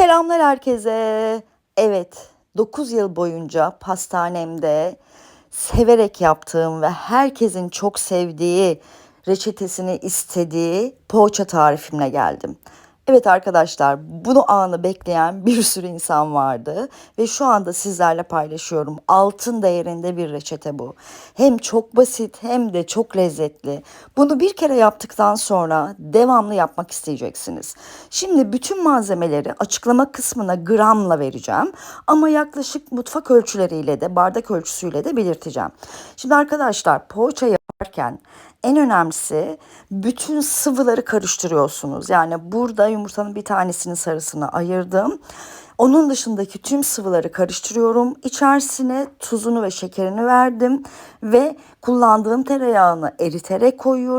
Selamlar herkese. Evet, 9 yıl boyunca pastanemde severek yaptığım ve herkesin çok sevdiği, reçetesini istediği poğaça tarifimle geldim. Evet arkadaşlar, bunu anı bekleyen bir sürü insan vardı ve şu anda sizlerle paylaşıyorum. Altın değerinde bir reçete bu. Hem çok basit hem de çok lezzetli. Bunu bir kere yaptıktan sonra devamlı yapmak isteyeceksiniz. Şimdi bütün malzemeleri açıklama kısmına gramla vereceğim ama yaklaşık mutfak ölçüleriyle de bardak ölçüsüyle de belirteceğim. Şimdi arkadaşlar poğaça yaparken en önemlisi bütün sıvıları karıştırıyorsunuz. Yani burada yumurtanın bir tanesinin sarısını ayırdım. Onun dışındaki tüm sıvıları karıştırıyorum. İçerisine tuzunu ve şekerini verdim ve kullandığım tereyağını eriterek koyuyorum.